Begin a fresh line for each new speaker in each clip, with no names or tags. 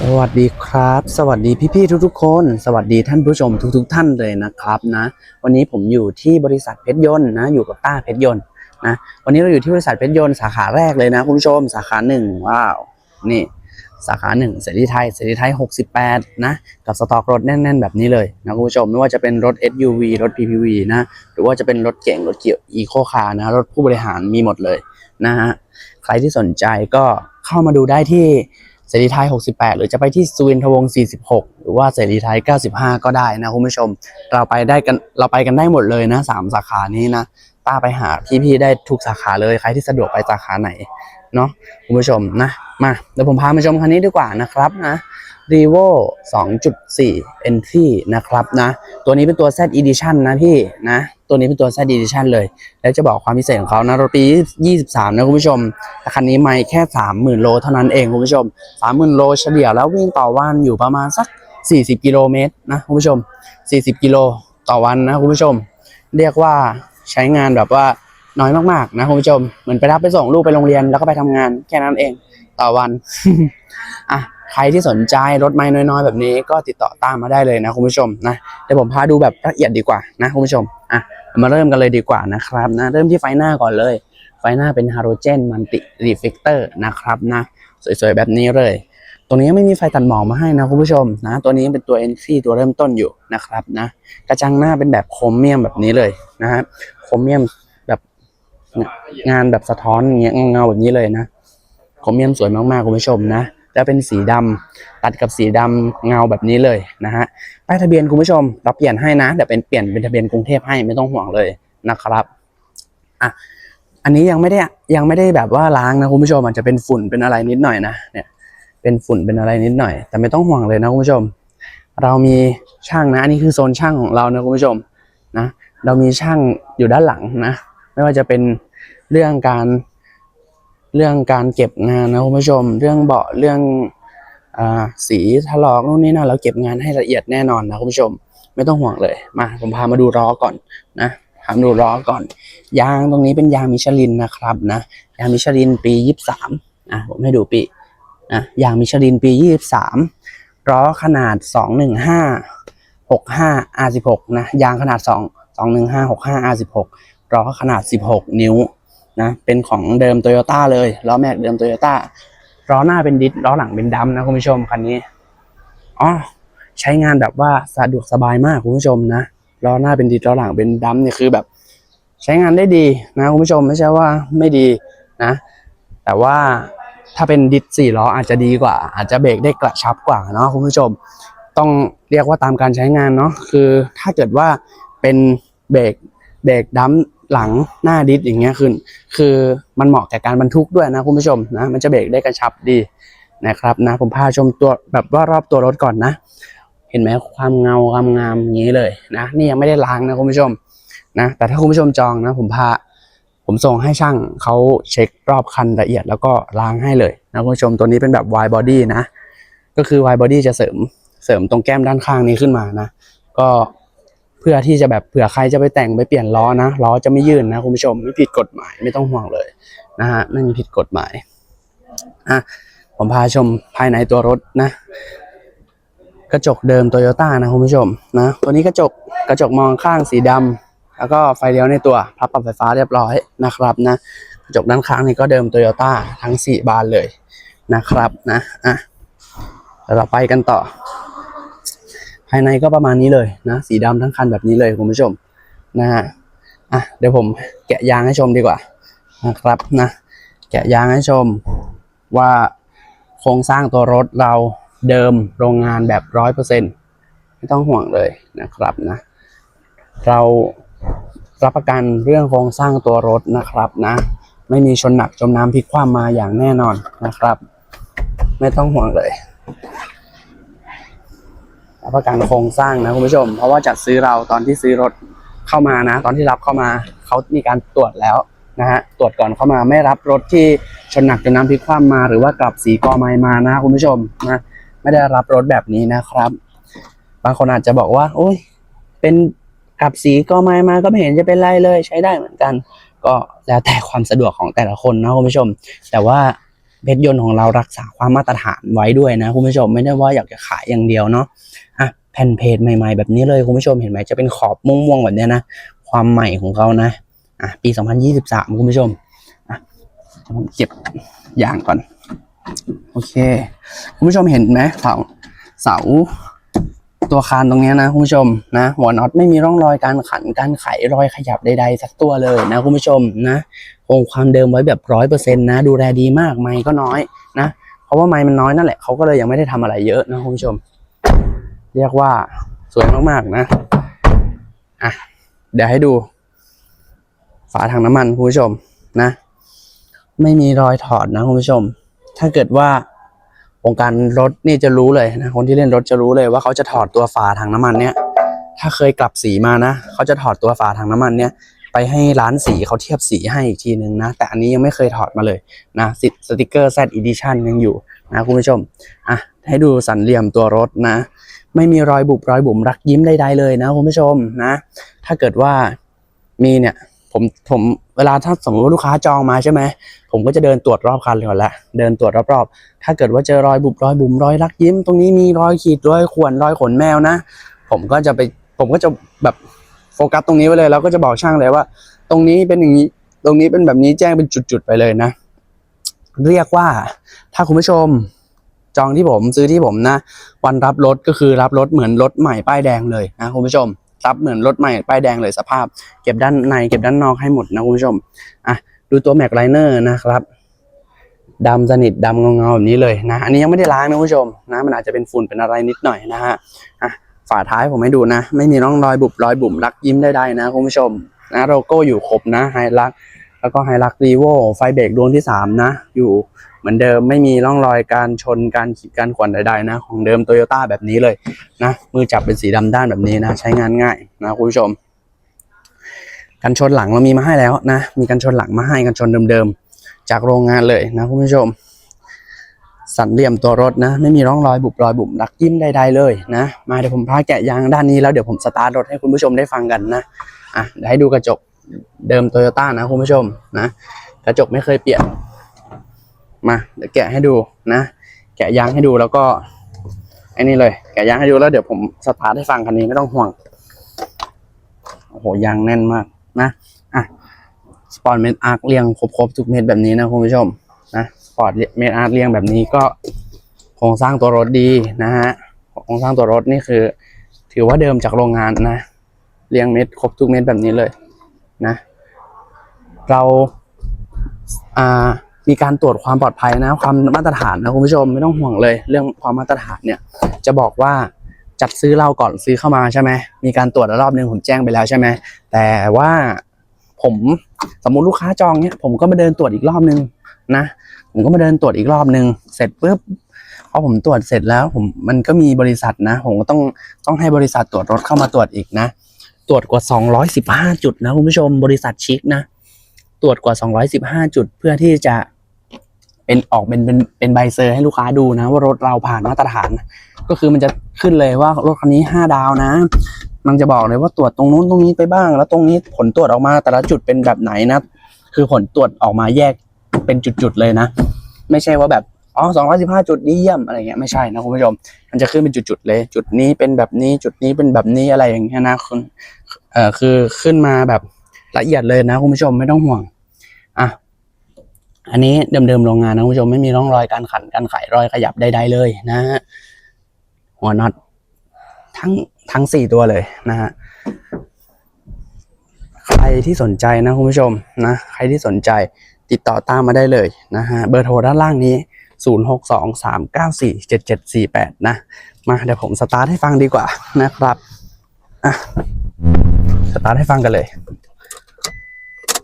สวัสดีครับ สวัสดีพี่ๆทุกๆคน สวัสดีท่านผู้ชมทุก ๆ ท่านเลยนะครับนะ วันนี้ผมอยู่ที่บริษัทเพชรยนต์นะ อยู่กับต้าเพชรยนต์นะ วันนี้เราอยู่ที่บริษัทเพชรยนต์สาขาแรกเลยนะคุณผู้ชมสาขาหนึ่งว้าวนี่สาขาหนึ่งเสรีไทยเสรีไทย 68 นะ กับสต็อกรถแน่น ๆ แบบนี้เลยนะคุณผู้ชมไม่ว่าจะเป็นรถ SUV รถ PPV นะหรือว่าจะเป็นรถเก๋งรถเกี่ยวอีโคคาร์นะรถผู้บริหารมีหมดเลยนะฮะใครที่สนใจก็เข้ามาดูได้ที่ เสรีไทย 68 หรือจะไปที่สุวินทวงศ์46 หรือว่าเสรีไทย 95 ก็ได้นะคุณผู้ชม เราไปได้กันเราไปกันได้หมดเลยนะสามสาขานี้นะป้าไปหาพี่ๆได้ทุกสาขาเลยใครที่สะดวกไปสาขาไหนเนาะคุณผู้ชมนะมาเดี๋ยวผมพามาชมคันนี้ดีกว่านะครับนะ r e v o 2.4 Entry นะครับนะ ตัวนี้เป็นตัว Z Edition นะพี่นะ ตัวนี้เป็นตัว Z Edition เลย แล้วจะบอกความพิเศษของเขานะรถปี 23 นะคุณผู้ชมแต่คันนี้ไม่แค่ 30,000 โลเท่านั้นเองคุณผู้ชม 30,000 โลเฉลี่ยแล้ววิ่งต่อวันอยู่ประมาณสัก 40 กิโลเมตรนะคุณผู้ชม 40 กิโลต่อวันนะคุณผู้ชม เรียกว่าใช้งานแบบว่าน้อยมากๆนะคุณผู้ชม เหมือนไปรับไปส่งลูกไปโรงเรียนแล้วก็ไปทำงานแค่นั้นเองต่อวัน อะ ใครที่สนใจรถไม้น้อยๆ แบบนี้ก็ติดต่อตามมาได้เลยนะคุณผู้ชมนะเดี๋ยวผมพาดูแบบละเอียดดีกว่านะคุณผู้ชมอะมาเริ่มกันเลยดีกว่านะครับนะเริ่มที่ไฟหน้าก่อนเลย ไฟหน้าเป็นฮาโลเจนมันติรีเฟกเตอร์นะครับนะสวยๆแบบนี้เลยตรงนี้ไม่มีไฟตัดหมอกมาให้นะคุณผู้ชมนะตัวนี้เป็นตัว NC ตัวเริ่มต้นอยู่นะครับนะกระจังหน้าเป็นแบบโครเมียมแบบนี้เลยนะฮะโครเมียมแบบงานแบบสะท้อนเงี้ยเงาๆแบบนี้เลยนะโครเมียมสวยมากๆคุณผู้ชมนะ แล้วเป็นสีดำตัดกับสีดำเงาแบบนี้เลยนะฮะป้ายทะเบียนคุณผู้ชมเราเปลี่ยนให้นะเดี๋ยวเป็นเปลี่ยนเป็นทะเบียนกรุงเทพให้ไม่ต้องห่วงเลยนะครับอะอันนี้ยังไม่ได้ยังไม่ได้แบบว่าล้างนะคุณผู้ชมอาจจะเป็นฝุ่นเป็นอะไรนิดหน่อยนะเนี่ยเป็นฝุ่นเป็นอะไรนิดหน่อย แต่ไม่ต้องห่วงเลยนะคุณผู้ชม เรามีช่างนะอันนี้คือโซนช่างของเรานะคุณผู้ชมนะเรามีช่างอยู่ด้านหลังนะ ไม่ว่าจะเป็นเรื่องการ เรื่องการเก็บงานนะคุณผู้ชม เรื่องเบาะเรื่องอสีถลอกนู่นนี่นั่นเราเก็บงานให้ละเอียดแน่นอนนะคุณผู้ชม ไม่ต้องห่วงเลยมาผมพามาดูล้อก่อนนะพามาดูล้อก่อน ยางตรงนี้เป็นยางมิชลินนะครับนะยางมิชลินปี23อะผมให้ดูปีนะยางมิชลินปี23ล้อขนาด215 65 R16 นะยางขนาด2 215 65 R16 ล้อขนาด16นิ้ว นะเป็นของเดิมโตโยต้าเลยล้อแม็กเดิมโตโยต้าล้อหน้าเป็นดิสล้อหลังเป็นดัมนะคุณผู้ชมคันนี้อ๋อใช้งานแบบว่าสะดวกสบายมากคุณผู้ชมนะล้อหน้าเป็นดิสล้อหลังเป็นดัมเนี่ยคือแบบ ใช้งานได้ดีนะคุณผู้ชมไม่ใช่ว่าไม่ดีนะ แต่ว่าถ้าเป็นดิสสี่ล้ออาจจะดีกว่า อาจจะเบรกได้กระชับกว่าเนาะคุณผู้ชม ต้องเรียกว่าตามการใช้งานเนาะคือถ้าเกิดว่าเป็นเบรกเบรกดัม หลังหน้าดิสอย่างเงี้ยคือคือมันเหมาะแก่การบรรทุกด้วยนะคุณผู้ชมนะ มันจะเบรกได้กระชับดีนะครับนะ ผมพาชมตัวแบบว่ารอบตัวรถก่อนนะ เห็นไหมความเงาความงามอย่างนี้เลยนะ นี่ยังไม่ได้ล้างนะคุณผู้ชมนะ แต่ถ้าคุณผู้ชมจองนะ ผมพาผมส่งให้ช่างเขาเช็ครอบคันละเอียดแล้วก็ล้างให้เลยนะคุณผู้ชมตัวนี้เป็นแบบ wide body นะ ก็คือ wide body จะเสริมเสริมตรงแก้มด้านข้างนี้ขึ้นมานะ ก็ เพื่อที่จะแบบเผื่อใครจะไปแต่งไปเปลี่ยนล้อนะล้อจะไม่ยื่นนะคุณผู้ชมไม่ผิดกฎหมายไม่ต้องห่วงเลยนะฮะไม่มีผิดกฎหมายอะผมพาชมภายในตัวรถนะกระจกเดิมโตโยต้านะคุณผู้ชมนะตัวนี้กระจกกระจกมองข้างสีดำแล้วก็ไฟเลี้ยวในตัวพับปรับไฟฟ้าเรียบร้อยนะครับนะกระจกด้านข้างนี่ก็เดิมโตโยต้าทั้ง 4 บานเลยนะครับนะอะเราไปกันต่อายในก็ประมาณนี้เลยนะ สีดำทั้งคันแบบนี้เลยคุณผู้ชมนะฮะอะเดี๋ยวผมแกะยางให้ชมดีกว่านะครับนะแกะยางให้ชมว่าโครงสร้างตัวรถเราเดิมโรงงานแบบร้อยเปอร์เซ็นไม่ต้องห่วงเลยนะครับนะเรารับประกันเรื่องโครงสร้างตัวรถนะครับนะ ไม่มีชนหนักจมน้ำพลิกคว่ำมาอย่างแน่นอนนะครับ ไม่ต้องห่วงเลย รับประกันโครงสร้างนะคุณผู้ชม เพราะว่าจัดซื้อเราตอนที่ซื้อรถเข้ามานะ ตอนที่รับเข้ามาเขามีการตรวจแล้วนะฮะตรวจก่อนเข้ามาไม่รับรถที่ชนหนักจนน้ำพลิกคว่ำมาหรือว่ากลับสีกอไม้มานะคุณผู้ชมนะไม่ได้รับรถแบบนี้นะครับ บางคนอาจจะบอกว่า โอ้ยเป็นกลับสีก็ไม่มาก็ไม่เห็นจะเป็นไรเลยใช้ได้เหมือนกัน ก็แล้วแต่ความสะดวกของแต่ละคนนะคุณผู้ชม แต่ว่า เพชรยนต์ของเรารักษาความมาตรฐานไว้ด้วยนะคุณผู้ชมไม่ได้ว่าอยากจะขายอย่างเดียวเนาะอะแผ่นเพจใหม่ๆแบบนี้เลยคุณผู้ชมเห็นไหมจะเป็นขอบม่วงๆแบบเนี้ยนะความใหม่ของเขานะอะปี 2023 คุณผู้ชมอะผมเก็บอย่างก่อน โอเค คุณผู้ชมเห็นไหมเสาเสาตัวคานตรงเนี้ยนะคุณผู้ชมนะหัวน็อตไม่มีร่องรอยการขันการไขรอยขยับใดๆสักตัวเลยนะคุณผู้ชมนะ คงความเดิมไว้แบบร้อยเปอร์เซ็นต์นะ ดูแลดีมากไม้ก็น้อยนะ เพราะว่าไม้มันน้อยนั่นแหละเขาก็เลยยังไม่ได้ทำอะไรเยอะนะคุณผู้ชม เรียกว่าสวยมากๆนะอะเดี๋ยวให้ดู ฝาถังน้ำมันคุณผู้ชมนะ ไม่มีรอยถอดนะคุณผู้ชม ถ้าเกิดว่าวงการรถนี่จะรู้เลยนะคนที่เล่นรถจะรู้เลยว่าเขาจะถอดตัวฝาถังน้ำมันเนี่ยถ้าเคยกลับสีมานะเขาจะถอดตัวฝาถังน้ำมันเนี่ย ไปให้ร้านสีเขาเทียบสีให้อีกทีหนึ่งนะ แต่อันนี้ยังไม่เคยถอดมาเลยนะสสติกเกอร์ Z Edition ยังอยู่นะคุณผู้ชมอะให้ดูสันเหลี่ยมตัวรถนะ ไม่มีรอยบุบรอยบุ๋มรักยิ้มใดๆเลยนะคุณผู้ชมนะ ถ้าเกิดว่ามีเนี่ยผมผมเวลาถ้าสมมติว่าลูกค้าจองมาใช่ไหมผมก็จะเดินตรวจรอบคันเลยก่อนละเดินตรวจรอบๆ ถ้าเกิดว่าเจอรอยบุบรอยบุ๋มรอยรักยิ้ม ตรงนี้มีรอยขีดรอยข่วนรอยขนแมวนะ ผมก็จะไปผมก็จะแบบ โฟกัสตรงนี้ไว้เลยแล้วก็จะบอกช่างเลยว่า ตรงนี้เป็นอย่างนี้ ตรงนี้เป็นแบบนี้แจ้งเป็นจุดๆไปเลยนะ เรียกว่าถ้าคุณผู้ชมจองที่ผมซื้อที่ผมนะ วันรับรถก็คือรับรถเหมือนรถใหม่ป้ายแดงเลยนะคุณผู้ชม รับเหมือนรถใหม่ป้ายแดงเลยสภาพ เก็บด้านในเก็บด้านนอกให้หมดนะคุณผู้ชมอะดูตัวแม็กไลเนอร์นะครับดำสนิทดำเงาๆแบบนี้เลยนะ อันนี้ยังไม่ได้ล้างนะคุณผู้ชมนะ มันอาจจะเป็นฝุ่นเป็นอะไรนิดหน่อยนะฮะอะ ฝาท้ายผมให้ดูนะ ไม่มีร่องรอยบุบรอยบุ๋มรักยิ้มได้ๆนะคุณผู้ชมนะโลโก้อยู่ครบนะไฮลักแล้วก็ไฮลักรีโวไฟเบรกดวงที่สามนะ อยู่เหมือนเดิมไม่มีร่องรอยการชนการขีดการขวนใดๆนะ ของเดิมโตโยต้าแบบนี้เลยนะมือจับเป็นสีดำด้านแบบนี้นะ ใช้งานง่ายนะคุณผู้ชม กันชนหลังเรามีมาให้แล้วนะ มีกันชนหลังมาให้กันชนเดิมๆจากโรงงานเลยนะคุณผู้ชม สันเหลี่ยมตัวรถนะ ไม่มีร่องรอยบุบรอยบุ๋มรักยิ้มใดๆเลยนะ มาเดี๋ยวผมพาแกะยางด้านนี้แล้วเดี๋ยวผมสตาร์ทรถให้คุณผู้ชมได้ฟังกันนะอะเดี๋ยวให้ดูกระจกเดิมโตโยต้านะคุณผู้ชมนะกระจกไม่เคยเปลี่ยนมาเดี๋ยวแกะให้ดูนะ แกะยางให้ดูแล้วก็ไอ้นี่เลย แกะยางให้ดูแล้วเดี๋ยวผมสตาร์ทให้ฟังคันนี้ไม่ต้องห่วงโอ้โหยางแน่นมากนะอะสปอร์ตเมดอาร์คเรียงครบๆทุกเม็ดแบบนี้นะคุณผู้ชมนะ ปอร์ตเมดอาร์เรียงแบบนี้ก็โครงสร้างตัวรถดีนะฮะโครงสร้างตัวรถนี่คือ ถือว่าเดิมจากโรงงานนะ เรียงเม็ดครบทุกเม็ดแบบนี้เลยนะ เราอ่ามีการตรวจความปลอดภัยนะ ความมาตรฐานนะคุณผู้ชมไม่ต้องห่วงเลย เรื่องความมาตรฐานเนี่ย จะบอกว่าจัดซื้อเราก่อนซื้อเข้ามาใช่ไหมมีการตรวจรอบนึงผมแจ้งไปแล้วใช่ไหมแต่ว่าผมสมมุติลูกค้าจองเนี่ยผมก็มาเดินตรวจอีกรอบนึงนะ ผมก็มาเดินตรวจอีกรอบนึง เสร็จปุ๊บพอผมตรวจเสร็จแล้ว ผมมันก็มีบริษัทนะ ผมก็ต้องต้องให้บริษัทตรวจรถเข้ามาตรวจอีกนะ ตรวจกว่า 215 จุดนะคุณผู้ชมบริษัทชิคนะ ตรวจกว่า 215 จุดเพื่อที่จะเป็นออกเป็นเป็นเป็นใบเซอร์ให้ลูกค้าดูนะ ว่ารถเราผ่านมาตรฐาน ก็คือมันจะขึ้นเลยว่ารถคันนี้ 5 ดาวนะ มันจะบอกเลยว่าตรวจตรงนู้นตรงนี้ไปบ้าง แล้วตรงนี้ผลตรวจออกมาแต่ละจุดเป็นแบบไหนนะ คือผลตรวจออกมาแยก เป็นจุดๆเลยนะ ไม่ใช่ว่าแบบอ๋อ215จุดดีเยี่ยมอะไรเงี้ยไม่ใช่นะคุณผู้ชม มันจะขึ้นเป็นจุดๆเลย จุดนี้เป็นแบบนี้จุดนี้เป็นแบบนี้อะไรอย่างเงี้ยนะคุณเอ่อคือขึ้นมาแบบละเอียดเลยนะคุณผู้ชมไม่ต้องห่วงอะอันนี้เดิมๆโรงงานนะคุณผู้ชมไม่มีร่องรอยการขันการไขรอยขยับใดๆเลยนะฮะหัวน็อตทั้งทั้งสี่ตัวเลยนะฮะใครที่สนใจนะคุณผู้ชมนะใครที่สนใจ ติดต่อตามมาได้เลยนะฮะเบอร์โทรด้านล่างนี้ 0 6 2 3 9 4 7 7 4 8 นะ มาเดี๋ยวผมสตาร์ทให้ฟังดีกว่านะครับอะสตาร์ทให้ฟังกันเลย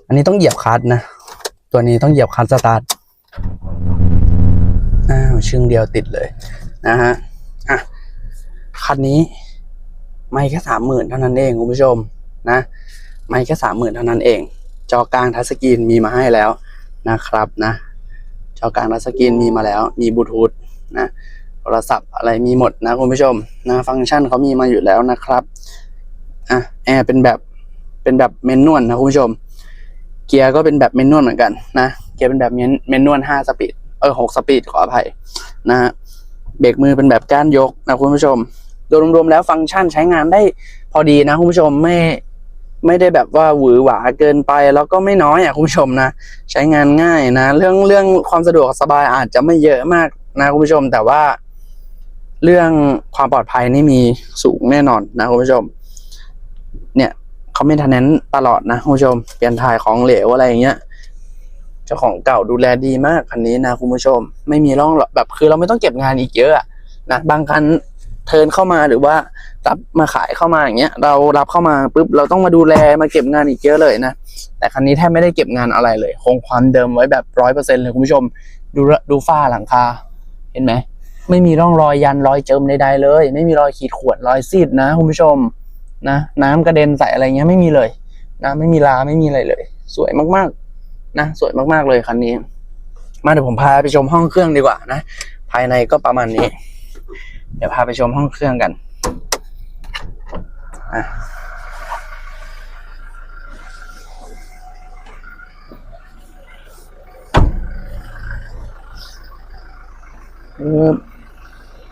อันนี้ต้องเหยียบคลัตช์นะ ตัวนี้ต้องเหยียบคลัตช์สตาร์ทอ้าวชึ่งเดียวติดเลยนะฮะอะคันนี้ ไม่แค่สามหมื่นเท่านั้นเองคุณผู้ชมนะ ไม่แค่สามหมื่นเท่านั้นเอง จอกลางทัชสกรีนมีมาให้แล้ว นะครับนะจอกลางทัชสกรีนมีมาแล้ว มีบลูทูธนะโทรศัพท์อะไรมีหมดนะคุณผู้ชมนะฟังก์ชันเขามีมาอยู่แล้วนะครับอะแอร์เป็นแบบเป็นแบบเมนนวลนะคุณผู้ชม เกียร์ก็เป็นแบบเมนนวลเหมือนกันนะเกียร์เป็นแบบเมนเมนนวลห้าสปีดเออหกสปีดขออภัยนะฮะเบรกมือเป็นแบบก้านยกนะคุณผู้ชมโดยรวมๆแล้วฟังก์ชันใช้งานได้พอดีนะคุณผู้ชมไม่ ไม่ได้แบบว่าหวือหวาเกินไปแล้วก็ไม่น้อยอะคุณผู้ชมนะ ใช้งานง่ายนะ เรื่องเรื่องความสะดวกสบายอาจจะไม่เยอะมากนะคุณผู้ชม แต่ว่า เรื่องความปลอดภัยนี่มีสูงแน่นอนนะคุณผู้ชม เนี่ยเขาไม่ทันแนนตลอดนะคุณผู้ชม เปลี่ยนถ่ายของเหลวอะไรอย่างเงี้ยเจ้าของเก่าดูแลดีมากคันนี้นะคุณผู้ชม ไม่มีร่องรอแบบคือเราไม่ต้องเก็บงานอีกเยอะนะบางคันเทินเข้ามาหรือว่า รับมาขายเข้ามาอย่างเงี้ย เรารับเข้ามาปุ๊บเราต้องมาดูแลมาเก็บงานอีกเยอะเลยนะ แต่คันนี้แทบไม่ได้เก็บงานอะไรเลย คงความเดิมไว้แบบร้อยเปอร์เซ็นเลยคุณผู้ชม ดูดูฝ้าหลังคา เห็นไหมไม่มีร่องรอยยันรอยเจิมใดๆเลย ไม่มีรอยขีดข่วนรอยซีดนะคุณผู้ชมนะน้ำกระเด็นใส่อะไรเงี้ยไม่มีเลยนะไม่มีลาไม่มีอะไรเลย สวยมากๆ นะสวยมากๆเลยคันนี้ มาเดี๋ยวผมพาไปชมห้องเครื่องดีกว่านะ ภายในก็ประมาณนี้ เดี๋ยวพาไปชมห้องเครื่องกัน อะ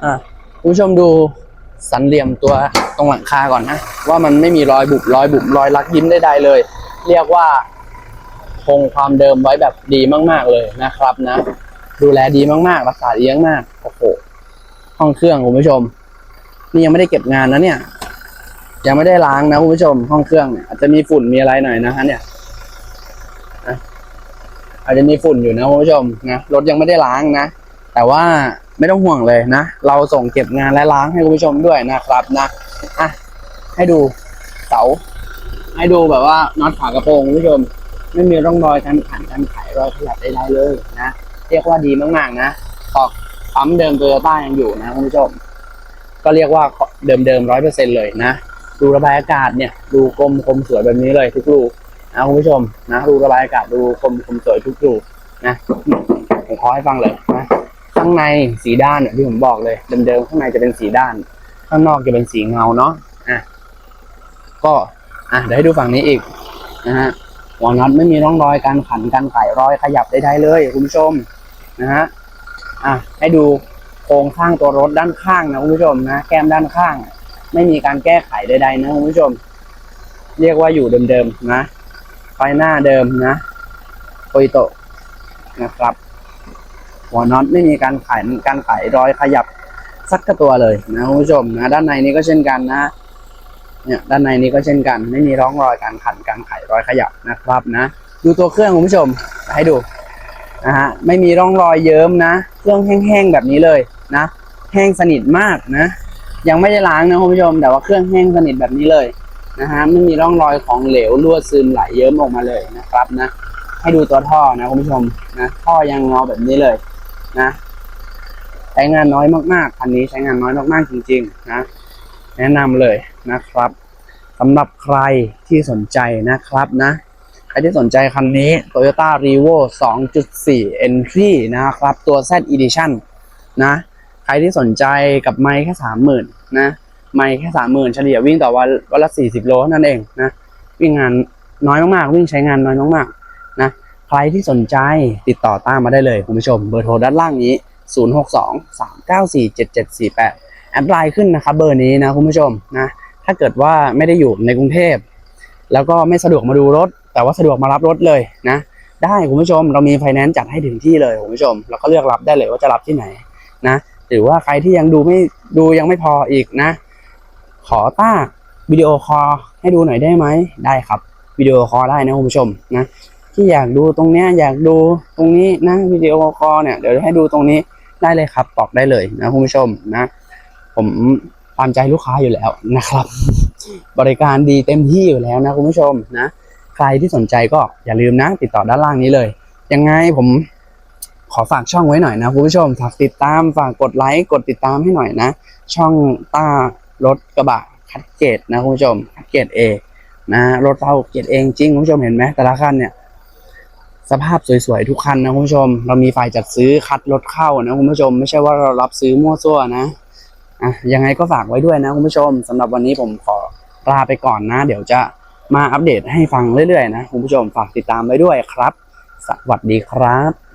อะคุณผู้ชมดูสันเหลี่ยมตัวตรงหลังคาก่อนนะ ว่ามันไม่มีรอยบุบรอยบุบรอยลักยิ้มใดๆเลย เรียกว่าคงความเดิมไว้แบบดีมาก ๆเลยนะครับนะ ดูแลดีมากๆรักษาดีมากโอ้โหห้องเครื่องคุณผู้ชม นี่ยังไม่ได้เก็บงานนะเนี่ย ยังไม่ได้ล้างนะคุณผู้ชมห้องเครื่องเนี่ยอาจจะมีฝุ่นมีอะไรหน่อยนะฮะเนี่ยนะอาจจะมีฝุ่นอยู่นะคุณผู้ชมนะรถยังไม่ได้ล้างนะ แต่ว่าไม่ต้องห่วงเลยนะ เราส่งเก็บงานและล้างให้คุณผู้ชมด้วยนะครับนะอะให้ดูเสาให้ดูแบบว่าน็อตฝากระโปรงคุณผู้ชม ไม่มีร่องรอยการขันการไขรอยขยับใดๆเลยนะ เรียกว่าดีมากๆนะตอกปั๊มเดิมโตโยต้ายังอยู่นะคุณผู้ชม ก็เรียกว่าเดิมๆร้อยเปอร์เซ็นเลยนะ ดูระบายอากาศเนี่ยดูกลมคมสวยแบบนี้เลยทุกรูนะคุณผู้ชมนะดูระบายอากาศดูคมคมสวยทุกรูนะผมขอให้ฟังเลยนะข้างในสีด้านเนี่ยที่ผมบอกเลยเดิมๆข้างในจะเป็นสีด้าน ข้างนอกจะเป็นสีเงาเนาะอะก็อะเดี๋ยวให้ดูฝั่งนี้อีกนะฮะหัวน็อตไม่มีร่องรอยการขันการไขรอยขยับใดๆเลยคุณผู้ชมนะฮะอะให้ดูโครงข้างตัวรถด้านข้างนะคุณผู้ชมนะแก้มด้านข้าง ไม่มีการแก้ไขใดๆนะคุณผู้ชม เรียกว่าอยู่เดิมๆนะไฟหน้าเดิมนะโตโตนะครับ หัวน็อตไม่มีการไขการไขรอยขยับสักตัวเลยนะคุณผู้ชมนะด้านในนี้ก็เช่นกันนะเนี่ยด้านในนี้ก็เช่นกัน ไม่มีร่องรอยการขันการไขรอยขยับนะครับนะ ดูตัวเครื่องคุณผู้ชมให้ดูนะฮะไม่มีร่องรอยเยิ้มนะ เครื่องแห้งๆแบบนี้เลยนะ แห้งสนิทมากนะ ยังไม่ได้ล้างนะคุณผู้ชม แต่ว่าเครื่องแห้งสนิทแบบนี้เลยนะฮะไม่มีร่องรอยของเหลวรั่วซึมไหลเยิ้มออกมาเลยนะครับนะ ให้ดูตัวท่อนะคุณผู้ชมนะท่อยังงอแบบนี้เลยนะใช้งานน้อยมากๆคันนี้ใช้งานน้อยมากๆจริง ๆ นะ แนะนำเลยนะครับสำหรับใครที่สนใจนะครับนะ ใครที่สนใจคันนี้ Toyota r e v o 2.4 Entry นะครับ ตัว Z Edition นะ รที่สนใจกับไมค์แค่สามหมื่นนะไมค์แค่สามหมื่นเฉลี่ยวิ่งต่อวันวันละสี่สิบโลนั่นเองนะวิ่งงานน้อยมากๆ วิ่งใช้งานน้อยมากๆนะใครที่สนใจติดต่อตามมาได้เลยคุณผู้ชมเบอร์โทรด้านล่างนี้ 0623947748 แอดไลน์ขึ้นนะครับเบอร์นี้นะคุณผู้ชมนะถ้าเกิดว่าไม่ได้อยู่ในกรุงเทพ แล้วก็ไม่สะดวกมาดูรถ แต่ว่าสะดวกมารับรถเลยนะได้คุณผู้ชมเรามีไฟแนนซ์จัดให้ถึงที่เลยคุณผู้ชม แล้วก็เลือกรับได้เลยว่าจะรับที่ไหนนะ หรือว่าใครที่ยังดูไม่ดูยังไม่พออีกนะ ขอต้าวิดีโอคอลให้ดูหน่อยได้ไหมได้ครับวิดีโอคอลได้นะคุณผู้ชมนะที่อยากดูตรงเนี้ยอยากดูตรงนี้นะวิดีโอคอลเนี่ยเดี๋ยวให้ดูตรงนี้ได้เลยครับบอกได้เลยนะคุณผู้ชมนะ ผมตามใจลูกค้าอยู่แล้วนะครับ บริการดีเต็มที่อยู่แล้วนะคุณผู้ชมนะ ใครที่สนใจก็อย่าลืมนะ ติดต่อด้านล่างนี้เลย ยังไงผม ขอฝากช่องไว้หน่อยนะคุณผู้ชมฝากติดตามฝากกดไลค์กดติดตามให้หน่อยนะ ช่องต้ารถกระบะคัดเกตนะคุณผู้ชมคัดเกตเอนะรถเราเกตเองจริงคุณผู้ชมเห็นไหมแต่ละคันเนี่ยสภาพสวยๆทุกคันนะคุณผู้ชม เรามีฝ่ายจัดซื้อคัดรถเข้านะคุณผู้ชม ไม่ใช่ว่าเรารับซื้อมั่วซั่วนะอะยังไงก็ฝากไว้ด้วยนะคุณผู้ชมสำหรับวันนี้ผมขอลาไปก่อนนะ เดี๋ยวจะมาอัปเดตให้ฟังเรื่อยๆนะคุณผู้ชมฝากติดตามไว้ด้วยครับ สวัสดีครับ